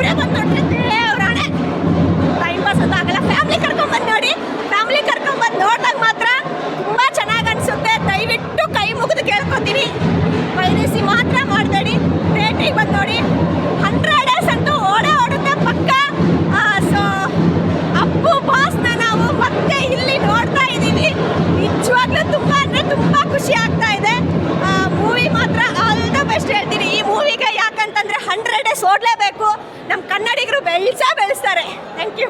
Suprema Corte tá ನೋಡಲೇಬೇಕು. ನಮ್ಮ ಕನ್ನಡಿಗರು ಬೆಳೆಸ ಬೆಳೆಸ್ತಾರೆ. Thank you